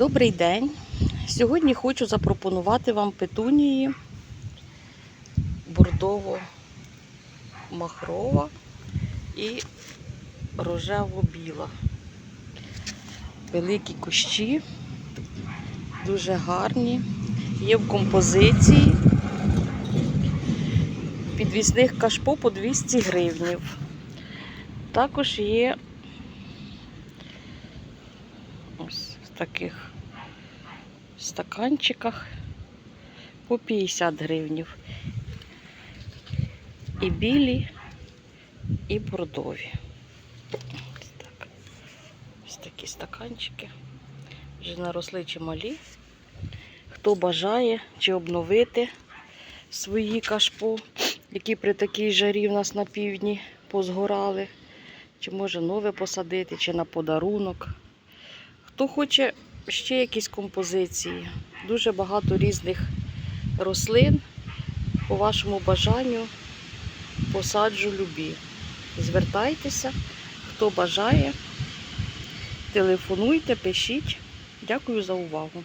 Добрий день. Сьогодні хочу запропонувати вам петунії бордово-махрова і рожево-біла. Великі кущі, дуже гарні, є в композиції. Підвісних кашпо по 200 гривнів. Також є ось в таких стаканчиках по 50 гривнів. І білі, і бордові. Ось так. Ось такі стаканчики. Вже наросли чималі. Хто бажає чи обновити свої кашпо, які при такій жарі в нас на півдні позгорали, чи може нове посадити, чи на подарунок. Хто хоче ще якісь композиції, дуже багато різних рослин. По вашому бажанню посаджу любі. Звертайтеся, хто бажає, телефонуйте, пишіть. Дякую за увагу.